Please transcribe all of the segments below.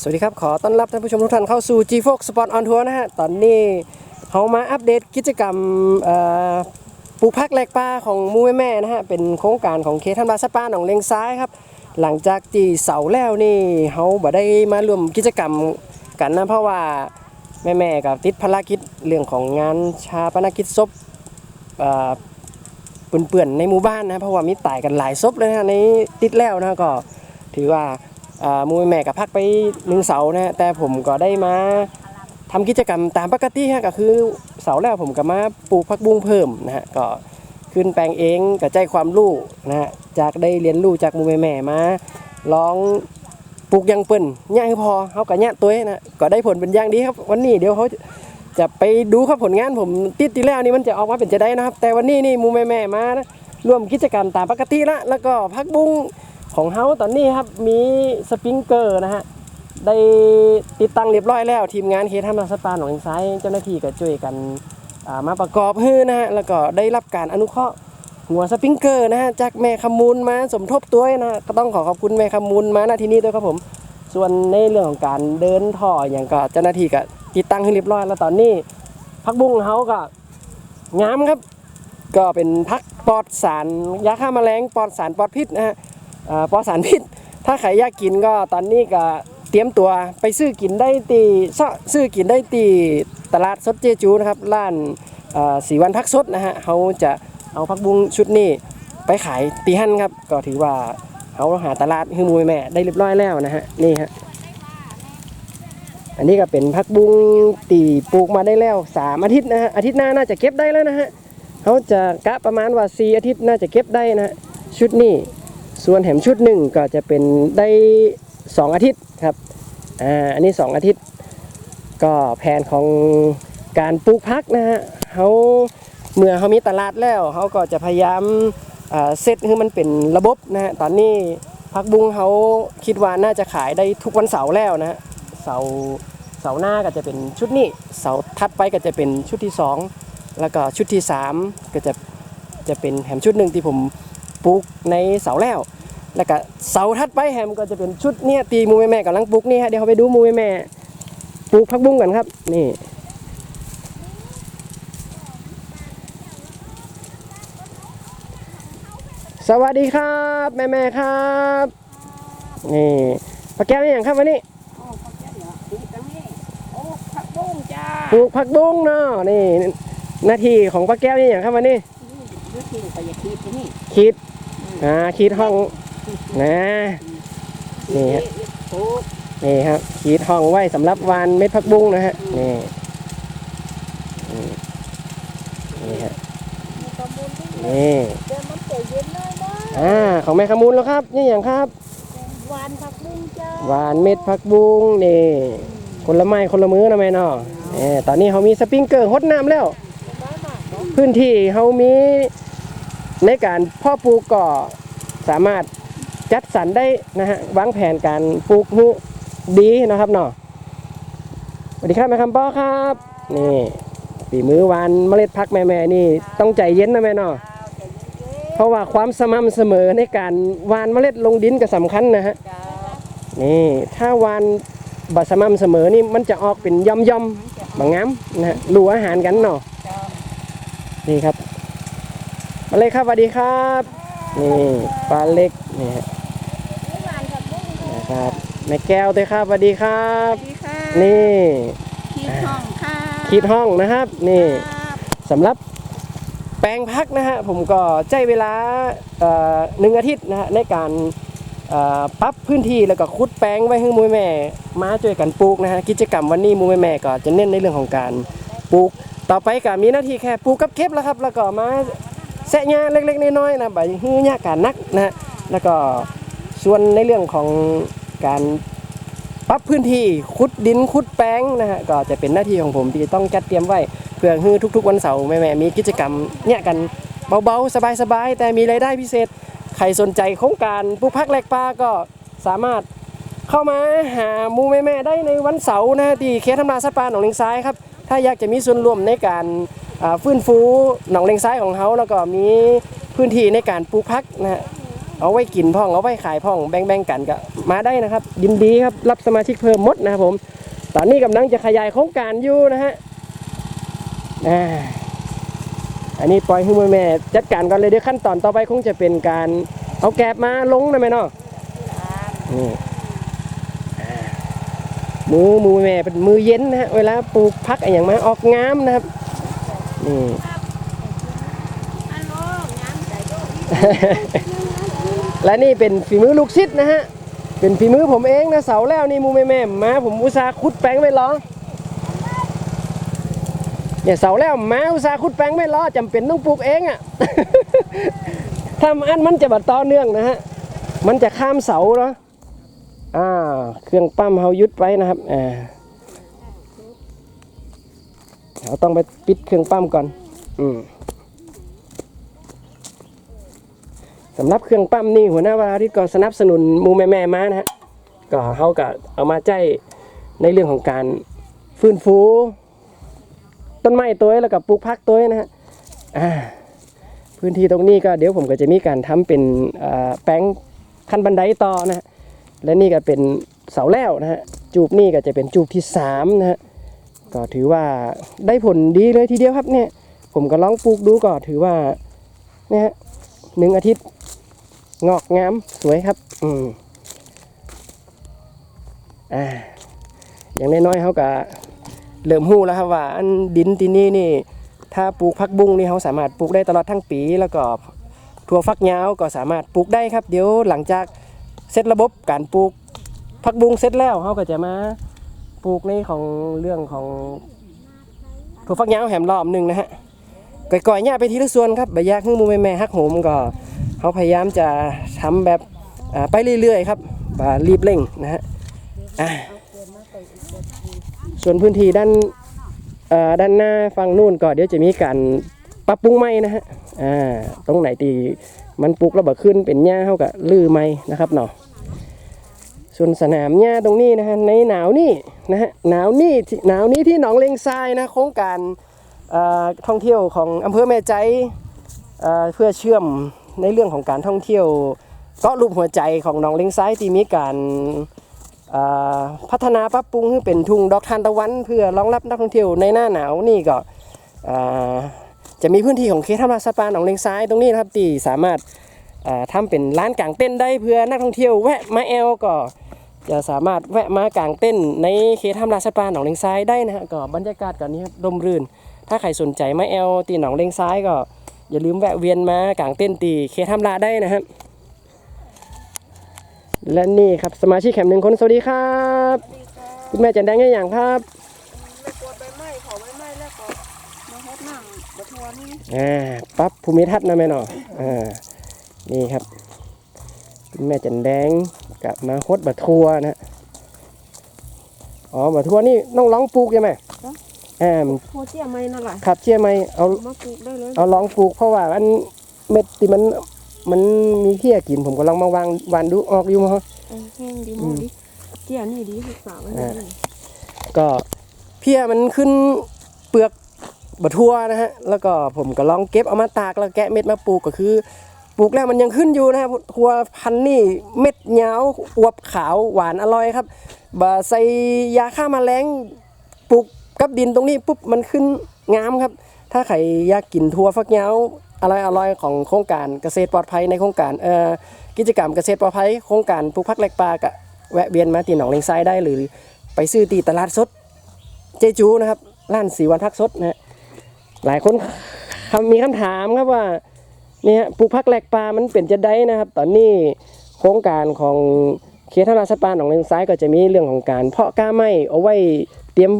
สวัสดีครับ ขอต้อนรับท่านผู้ชมทุกท่านเข้าสู่ G Fox Sport on Tour นะฮะ ตอนนี้เขามาอัปเดตกิจกรรมปลูกพักแหลกปลาของมูแม่นะฮะ เป็นโครงการของเคทันบาสปาหนองเลงซ้ายครับ หลังจากที่เสาแล้วนี่เขาบ่ได้มารวมกิจกรรมกันนะ เพราะว่าแม่ๆกับติดภารกิจเรื่องของงานชาปนกิจศพเอ่อเปื่อนๆในหมู่บ้านนะ เพราะว่ามีตายกันหลายศพเลยนะในติดแล้วนะก็ถือว่า มูแม่กับพักไปหนึ่งเสาร์นะฮะแต่ผมก็ได้มาทำกิจกรรมตามปกติฮะก็คือเสาร์แล้วผมก็มาปลูกผักบุ้งเพิ่มนะฮะก็ขึ้นแปลงเองกับใจความรู้นะฮะจากได้เรียนรู้จากมูแม่มาลองปลูกยังเปิ้นเนี่ยคือพอเขากับเนี่ยตัวนะก็ได้ผลเป็นอย่างดีครับ วันนี้เดี๋ยวเขาจะไปดูครับผลงานผมติดที่แล้วนี่มันจะออกมาเป็นจะได้นะครับ แต่วันนี้นี่มูแม่มานะร่วมกิจกรรมตามปกติละแล้วก็ผักบุ้ง ของเฮาตอนนี้ครับมีสปริงเกอร์นะฮะได้ติดตั้งเรียบร้อยแล้ว ทีมงานเคทำมาสปาหนององซ้ายเจ้าหน้าที่ก็ช่วยกันามาประกอบให้นะฮะแล้วก็ได้รับการอนุเคราะห์หัวสปริงเกอร์นะฮะจากแม่ขมูลมาสมทบตัวนะก็ต้องขอขอบคุณแม่ขมูลมาณที่นี้ด้วยครับผม ส่วนในเรื่องของการเดินท่ออย่างก็เจ้าหน้าที่ก็ติดตั้งให้เรียบร้อยแล้วตอนนี้พักบุ้งเฮาก็งามครับ ก็เป็นพักปลอดสารยาฆ่าแมลงปลอดสารปลอดพิษนะฮะ ปอสารพิษ ถ้าใครอยากกินก็ตอนนี้ก็เตรียมตัวไปซื้อกินได้ตีซื้อกินได้ตีตลาดสดเจจูนะครับร้านสีวันพักสดนะฮะเขาจะเอาพักบุ้งชุดนี้ไปขายตีหั่นครับ ก็ถือว่าเขาหาตลาดฮือมวยแม่ได้เรียบร้อยแล้วนะฮะนี่ฮะอันนี้ก็เป็นพักบุ้งตีปลูกมาได้แล้วสามอาทิตย์นะฮะอาทิตย์หน้าน่าจะเก็บได้แล้วนะฮะเขาจะกะประมาณว่าสี่อาทิตย์น่าจะเก็บได้นะฮะชุดนี้ ส่วนแถมชุดหนึ่งก็จะเป็นได้ 2 อาทิตย์ครับอ่าอันนี้ 2 อาทิตย์ ก็แผนของการปลูกพักนะฮะเขาเมื่อเขามีตลาดแล้วเขาก็จะพยายามอ่าเซตให้มันเป็นระบบนะฮะตอนนี้พักบุ้งเขาคิดว่าน่าจะขายได้ทุกวันเสาร์แล้วนะฮะเสาร์เสาร์หน้าก็จะเป็นชุดนี้เสาร์ถัดไปก็จะเป็นชุดที่ 2 แล้วก็ชุดที่ 3 ก็จะจะเป็นแถมชุดหนึ่งที่ผม ปลูกในเสาร์แล้ว แล้วก็เสาถัดไปแฮมก็จะเป็นชุดเนี่ยตีมูแม่แม่กำลังปลูกนี่ฮะเดี๋ยวเขาไปดูมูแม่แม่ปลูกผักบุ้งกันครับนี่สวัสดีครับแม่แม่ครับนี่ปลาแก้วนี่อย่างครับวันนี้โอ้ผักแก้วเหรอปลูกจังนี่โอ้ผักบุ้งจ้าปลูกผักบุ้งเนาะนี่หน้าที่ของปลาแก้วนี่อย่างครับวันนี้ดูที่ก็อย่าคิดที่นี่คิด อ่าคิดห้องนะนี่ฮะปลูกนี่ครับขีดห้องไว้สำหรับวานเม็ดผักบุ้งนะฮะนี่นี่นี่ฮะมีกระมุนที่นี่เดินมันเจ๋เย็นเลยนะอ่าของแม่ขมูลแล้วครับนี่อย่างครับหวานผักบุ้งจ้าหวานเม็ดผักบุ้งนี่คนละไม้คนละมื้อนะแม่เนาะเออตอนนี้เขามีสปริงเกอร์ฮดน้ำแล้วบ้ามากเนาะพื้นที่เขามี ในการพ่อปลูกก็สามารถจัดสรรได้นะฮะวางแผนการปลูกให้ดีนะครับเนาะสวัสดีครับแม่คำป้อครับนี่ปีมือวานเมล็ดพักแม่ๆนี่ต้องใจเย็นนะแม่เนาะเจ๋เพราะว่าความสม่ำเสมอในการวานเมล็ดลงดินก็สำคัญนะฮะนี่ถ้าวานบัสม่ำเสมอนี่มันจะออกเป็นย่อมย่อมบางงามนะฮะรูอาหารกันเนาะนี่ครับ ปลาเล็กครับสวัสดีครับนี่ปลาเล็กนี่ฮะหวานผักบุ้งนะครับแม่แก้วด้วยครับสวัสดีครับดีค่ะนี่ขีดห้องค่ะคิดห้องนะครับ นี่ครับสำหรับแปลงพักนะฮะผมก็ใจเวลาเอ่อหนึ่งอาทิตย์นะฮะในการเอ่อปรับพื้นที่แล้วก็คุดแปลงไว้ให้มูแม่มาช่วยกันปลูกนะฮะกิจกรรมวันนี้มูแม่ก็จะเน้นในเรื่องของการปลูก ต่อไปก็มีหน้าที่แค่ปลูกกับเก็บแล้วครับ แล้วก็มา แสะหญ้าเล็กๆน้อยๆนะใบฮื้อหญ้าการนักนะฮะแล้วก็ส่วนในเรื่องของการปรับพื้นที่ขุดดินขุดแป้งนะฮะก็จะเป็นหน้าที่ของผมที่ต้องจัดเตรียมไว้เพื่อให้ทุก ๆ วันเสาร์แม่ๆมีกิจกรรมเนี่ยกันเบาๆ สบายๆ แต่มีรายได้พิเศษ ใครสนใจโครงการปลูกพักแหลกปลาก็สามารถเข้ามาหามูแม่ๆได้ในวันเสาร์นะฮะที่เขตทำลาสัตว์ป่าหนองเลงซ้ายครับถ้าอยากจะมีส่วนร่วมในการ ฟื้นฟูหนองเลงซ้ายของเขาแล้วก็มีพื้นที่ในการปลูกพักนะฮะเอาไว้กินพ่องเอาไว้ขายพ่องแบ่งๆกันก็มาได้นะครับยินดีครับรับสมาชิกเพิ่มหมดนะครับผม ตอนนี้กำลังจะขยายโครงการอยู่นะฮะอ่าอันนี้ปล่อยให้มือแม่จัดการก่อนเลยเดี๋ยวขั้นตอนต่อไปคงจะเป็นการเอาแกบมาลงนะแม่เนาะนี่อ่ามือมือแม่เป็นมือเย็นนะฮะเวลาปลูกพักอะไรอย่างมาออกงามนะครับ นี่ฮัลโหลงามและนี่เป็นฝีมือลูกศิษย์นะฮะ เป็นฝีมือผมเองนะเสาแล้วนี่มูแม่แม่มาผมอุตส่าห์ขุดแป้งไม่ล้อเนี่ยเสาแล้วมาอุตส่าห์ขุดแป้งไม่ล้อจำเป็นต้องปลูกเองอะ่ะถ้าอันมันจะบัดต่อเนื่องนะฮะ มันจะข้ามเสาเนาะอ่า เครื่องปั้มเฮายุดไว้นะครับ อ่า เราต้องไปปิดเครื่องปั้มก่อน อืมสำหรับเครื่องปั้มนี่หัวหน้าวาที่ก็สนับสนุนมูแม่แม่มานะฮะก็เขาก็เอามาใจในเรื่องของการฟื้นฟู ต้นไม้ตัวเองแล้วก็ปลูกพักตัวเองนะฮะอ่าพื้นที่ตรงนี้ก็เดี๋ยวผมก็จะมีการทำเป็นแป้งขั้นบันไดต่อนะฮะและนี่ก็เป็นเสาแล้วนะฮะจูบนี่ก็จะเป็นจูบที่สามนะฮะ ก็ถือว่าได้ผลดีเลยทีเดียวครับเนี่ย ผมก็ลองปลูกดูก็ถือว่าเนี่ยฮะหนึ่งอาทิตย์งอกงามสวยครับ อืมอ่าอย่างน้อยๆเขาก็เริ่มหู้แล้วครับว่าอันดินที่นี่นี่ถ้าปลูกผักบุ้งนี่เขาสามารถปลูกได้ตลอดทั้งปี แล้วก็ถั่วฟักยาวก็สามารถปลูกได้ครับ เดี๋ยวหลังจากเสร็จระบบการปลูกผักบุ้งเสร็จแล้วเขาก็จะมา ปลูกในของเรื่องของถั่วฟักยาวแหมรอบหนึ่งนะฮะก่อยๆเนี่ยไปทีละส่วนครับใบยากขึ้นมูแม่ๆฮักโหมก็เขาพยายามจะทำแบบไปเรื่อยๆครับบารีบเร่งนะฮะส่วนพื้นที่ด้านด้านหน้าฝั่งนู่นก็เดี๋ยวจะมีการปรับปรุงใหม่นะฮะตรงไหนที่มันปลูกแล้วบ่ขึ้นเป็นหญ้าเขาก็ลื้อใหม่นะครับเนาะส่วนสนามหญ้าตรงนี้นะฮะในหนาวนี่ นะฮะหนาวนี่หนาวนี้ที่หนองเลงทรายนะโครงการท่องเที่ยวของอำเภอแม่ใจเเพื่อเชื่อมในเรื่องของการท่องเที่ยวเกาะรูปหัวใจของหนองเลงซ้ายที่มีการพัฒนาปรับปรุงให้เป็นทุ่งดอกทานตะวัน เพื่อรองรับนักท่องเที่ยวในหน้าหนาวนี่ก็จะมีพื้นที่ของเขตธรรมชาติป่าหนองเลงซ้ายตรงนี้นะครับที่สามารถอ่าทำเป็นร้านกางเต้นท์ได้เพื่อนักท่องเที่ยวแวะมาแอลก็ จะสามารถแวะมากางเต้นในเขตธรรมชาติป่าหนองเลงซ้ายได้นะฮะก็บรรยากาศกันนี้ครับร่มรื่น ถ้าใครสนใจมาแอลที่หนองเลงซ้ายก็อย่าลืมแวะเวียนมากางเต้นตีเคทำลาได้นะครับ และนี่ครับสมาชิกแคมป์หนึ่งคนสวัสดีครับคุณแม่จันแดงยังอย่างครับอ่าปรับภูมิทัศน์นะแม่เนาะอ่านี่ครับคุณแม่จันแดง กับมาฮดบะทัวนะอ๋อบะทัวนี่น้องร้องปลูกใช่ไหมอ่าโคเจียไม่นั่นแหละขับเชี่ยไหมเอามาปลูกได้เลยเอาลองปลูกเพราะว่าอันเม็ดที่มันมันมีเขี้ยกินผมก็ลองมาวางวานดูออกอยู่มั้งเออแห้งดีหมดดิเจียนี่ดีศึกษาไว้เลยก็เพี้ยมันขึ้นเปลือกบะทั่วนะฮะ แล้วก็ผมก็ลองเก็บเอามาตากแล้วแกะเม็ดมาปลูกก็คือ ปลูกแล้วมันยังขึ้นอยู่นะครับทัวพันธุ์นี่เม็ดยาวอวบขาวหวานอร่อยครับบะใส่ยาฆ่าแมลงปลูกกับดินตรงนี้ปุ๊บมันขึ้นงามครับ ถ้าใครอยากกินทัวฟักยาวอร่อยอร่อยของโครงการเกษตรปลอดภัยในโครงการเอ่อกิจกรรมเกษตรปลอดภัยโครงการปลูกผักแหลกปลากะแวะเวียนมาตีหนองเลงทรายได้หรือไปซื้อตีตลาดสด เจจูนะครับร้านสีวันพักสดนะฮะหลายคนคำมีคำถามครับว่า เนี่ยปลูกพักแหลกปลามันเป็นจะได้นะครับ ตอนนี้โครงการของเขตธนาสปาหนองเลงซ้ายก็จะมีเรื่องของการ เพาะกล้าไม้เอาไว้เตรียม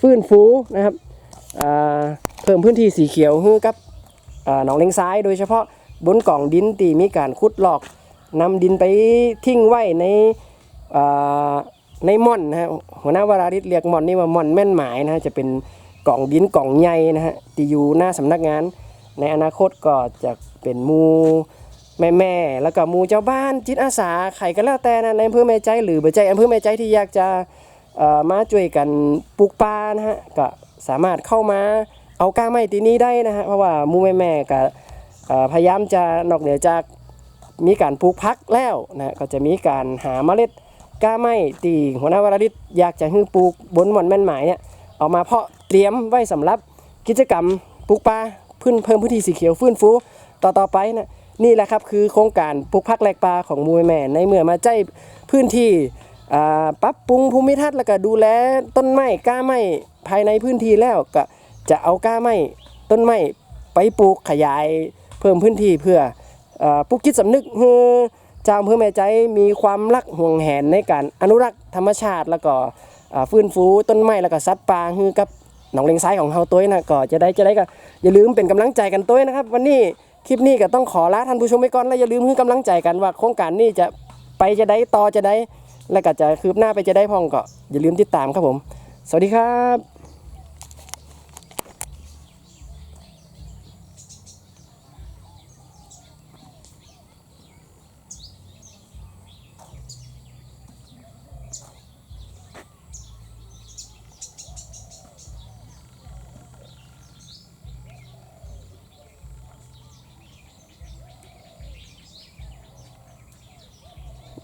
ฟื้นฟูนะครับเพิ่มพื้นที่สีเขียวให้กับหนองเลงซ้าย โดยเฉพาะบนกล่องดินตีมีการขุดหลอกนำดินไปทิ้งไว้ในในม่อนนะฮะหัวหน้าวราริศเรียกม่อนนี่ว่าม่อนแม่นหมายนะฮะจะเป็นกล่องดินกล่องใหญ่นะฮะที่อยู่หน้าสำนักงาน ในอนาคตก็จะเป็นมูแม่แม่แล้วก็มูเจ้าบ้านจิตอาสาใครก็แล้วแต่นะในอำเภอแม่ใจหรือเบอใจอำเภอแม่ใจที่อยากจะมาช่วยกันปลูกปลานะฮะก็สามารถเข้ามาเอาก้าไม้ตีนี้ได้นะฮะเพราะว่ามูแม่แม่ก็พยายามจะนอกเหนือจากมีการปลูกพักแล้วนะก็จะมีการหาเมล็ดก้าไม้ตีหัวหน้าวราริศอยากจะให้ปลูกบนหม่อนแม่นหมายเนี่ยเอามาเพาะเตรียมไว้สำหรับกิจกรรมปลูกป่า พื้นเพิ่มพื้นที่สีเขียวฟื้นฟูต่อต่อไปนะนี่แหละครับคือโครงการปลูกพักแหลกป่าของมูแม่ในเมื่อมาใจพื้นที่ปรับปรุงภูมิทัศน์แล้วก็ดูแลต้นไม้กล้าไม้ภายในพื้นที่แล้วก็จะเอากล้าไม้ต้นไม้ไปปลูกขยายเพิ่มพื้นที่เพื่ออปลุกจิตสำนึกให้เจ้าอำเภอแม่ใจมีความรักห่วงแหนในการอนุรักษ์ธรรมชาติแล้วก็ฟื้นฟูต้นไม้แล้วก็สัตว์ป่าให้กับ หนองเลงซ้ายของเฮาตัวนะก็จะได้จะได้ก็อย่าลืมเป็นกำลังใจกันตัวนะครับ วันนี้คลิปนี้ก็ต้องขอลาท่านผู้ชมไปก่อนแล้วอย่าลืมให้กำลังใจกันว่าโครงการนี้จะไปจะได้ต่อจะได้และก็จะคืบหน้าไปจะได้พองก็อย่าลืมติดตามครับผม สวัสดีครับ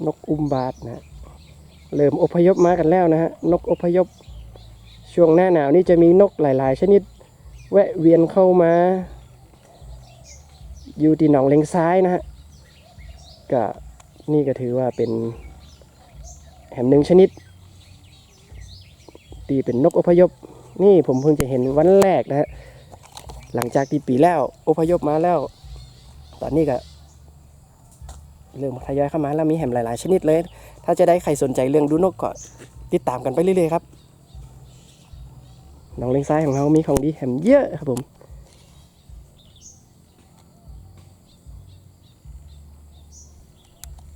นกอุ้มบาทนะฮะเริ่มอพยพมากันแล้วนะฮะนกอพยพช่วงหน้าหนาวนี่จะมีนกหลายๆ ชนิด แวะเวียนเข้ามา อยู่ที่หนองเลงซ้ายนะฮะก็นี่ก็ถือว่าเป็นแหมหนึ่งชนิดตีเป็นนกอพยพ นี่ผมเพิ่งจะเห็นวันแรกนะฮะหลังจากที่ปีแล้วอพยพมาแล้ว ตอนนี้ก็ เริ่มทยอยเข้ามาแล้วมีแหมหลาย ๆ ชนิดเลย ถ้าจะได้ใครสนใจเรื่องดูนกก็ติดตามกันไปเรื่อย ๆ ครับน้องเล็งซ้ายของเรามีของดีแหมเยอะครับผม